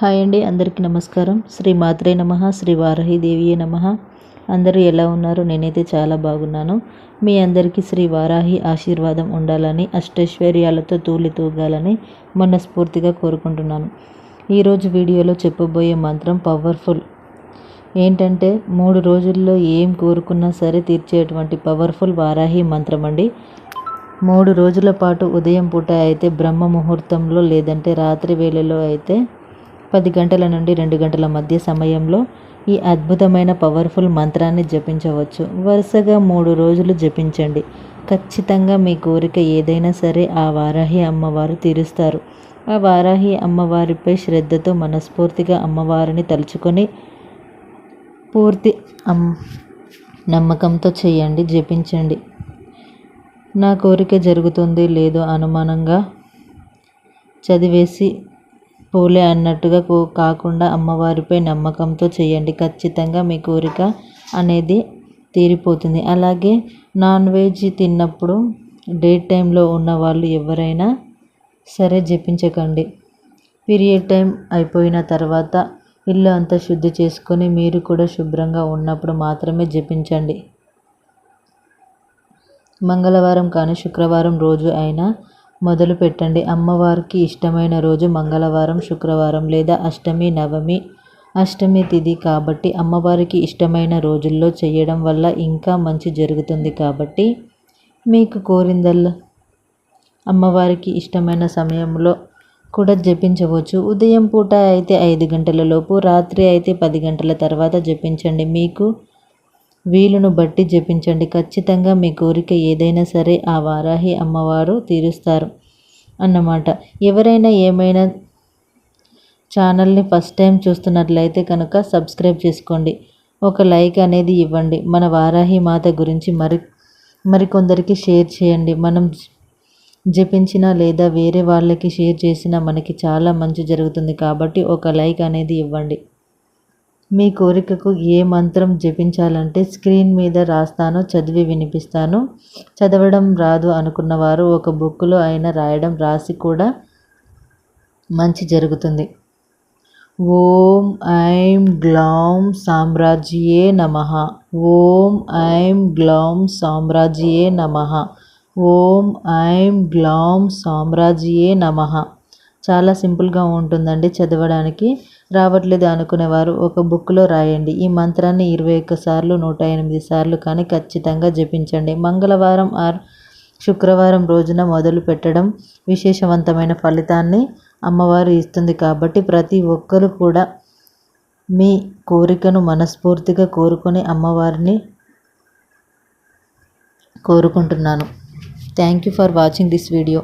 Hi అండి అందరికీ నమస్కారం. శ్రీ మాత్రే నమ శ్రీ వారాహిదేవియే నమ. అందరూ ఎలా ఉన్నారు? నేనైతే చాలా బాగున్నాను. మీ అందరికీ శ్రీ వారాహి ఆశీర్వాదం ఉండాలని అష్టైశ్వర్యాలతో తూలి తూగాలని మనస్ఫూర్తిగా కోరుకుంటున్నాను. ఈరోజు వీడియోలో చెప్పబోయే మంత్రం పవర్ఫుల్. ఏంటంటే మూడు రోజుల్లో ఏం కోరుకున్నా సరే తీర్చేటువంటి పవర్ఫుల్ వారాహి మంత్రం అండి. మూడు రోజుల పాటు ఉదయం పూట అయితే బ్రహ్మ ముహూర్తంలో లేదంటే రాత్రి వేళలో అయితే పది గంటల నుండి రెండు గంటల మధ్య సమయంలో ఈ అద్భుతమైన పవర్ఫుల్ మంత్రాన్ని జపించవచ్చు. వరుసగా మూడు రోజులు జపించండి. ఖచ్చితంగా మీ కోరిక ఏదైనా సరే ఆ వారాహి అమ్మవారు తీరుస్తారు. ఆ వారాహి అమ్మవారిపై శ్రద్ధతో మనస్ఫూర్తిగా అమ్మవారిని తలుచుకొని పూర్తి అమ్ నమ్మకంతో చేయండి జపించండి. నా కోరిక జరుగుతుంది లేదో అనుమానంగా చదివేసి పోలే అన్నట్టుగా కాకుండా అమ్మవారిపై నమ్మకంతో చేయండి. ఖచ్చితంగా మీ కోరిక అనేది తీరిపోతుంది. అలాగే నాన్ వెజ్ తిన్నప్పుడు డే టైంలో ఉన్న వాళ్ళు ఎవరైనా సరే జపించకండి. పీరియడ్ టైం అయిపోయిన తర్వాత ఇల్లు అంతా శుద్ధి చేసుకొని మీరు కూడా శుభ్రంగా ఉన్నప్పుడు మాత్రమే జపించండి. మంగళవారం కానీ శుక్రవారం రోజు అయినా మొదలు పెట్టండి. అమ్మవారికి ఇష్టమైన రోజు మంగళవారం శుక్రవారం లేదా అష్టమి నవమి అష్టమి తిథి కాబట్టి అమ్మవారికి ఇష్టమైన రోజుల్లో చేయడం వల్ల ఇంకా మంచి జరుగుతుంది కాబట్టి మీకు కోరిందల్లా అమ్మవారికి ఇష్టమైన సమయంలో కూడా జపించవచ్చు. ఉదయం పూట అయితే ఐదు గంటల లోపు రాత్రి అయితే పది గంటల తర్వాత జపించండి. మీకు వీలును బట్టి జపించండి. ఖచ్చితంగా మీ కోరిక ఏదైనా సరే ఆ వారాహి అమ్మవారు తీరుస్తారు అన్నమాట. ఎవరైనా ఏమైనా ఛానల్ని ఫస్ట్ టైం చూస్తున్నట్లయితే కనుక సబ్స్క్రైబ్ చేసుకోండి. ఒక లైక్ అనేది ఇవ్వండి. మన వారాహి మాత గురించి మరి మరికొందరికి షేర్ చేయండి. మనం జపించినా లేదా వేరే వాళ్ళకి షేర్ చేసినా మనకి చాలా మంచి జరుగుతుంది కాబట్టి ఒక లైక్ అనేది ఇవ్వండి. మీ కోరికకు ఏ మంత్రం జపించాలంటే స్క్రీన్ మీద రాస్తాను చదివి వినిపిస్తాను. చదవడం రాదు అనుకున్నవారు ఒక బుక్లో అయినా రాయడం రాసి కూడా మంచి జరుగుతుంది. ఓం ఐం గ్లౌం సామ్రాజ్యే నమ. ఓం ఐం గ్లౌం సామ్రాజ్యే నమ. ఓం ఐం గ్లౌం సామ్రాజ్యే నమ. చాలా సింపుల్గా ఉంటుందండి చదవడానికి. రావట్లేదు అనుకునేవారు. ఒక బుక్లో రాయండి. ఈ మంత్రాన్ని ఇరవై ఒక్క సార్లు నూట ఎనిమిది సార్లు కానీ ఖచ్చితంగా జపించండి. మంగళవారం ఆర్ శుక్రవారం రోజున మొదలు పెట్టడం విశేషవంతమైన ఫలితాన్ని అమ్మవారు ఇస్తుంది కాబట్టి ప్రతి ఒక్కరు కూడా మీ కోరికను మనస్ఫూర్తిగా కోరుకొని అమ్మవారిని కోరుకుంటున్నాను. Thank you for watching this video.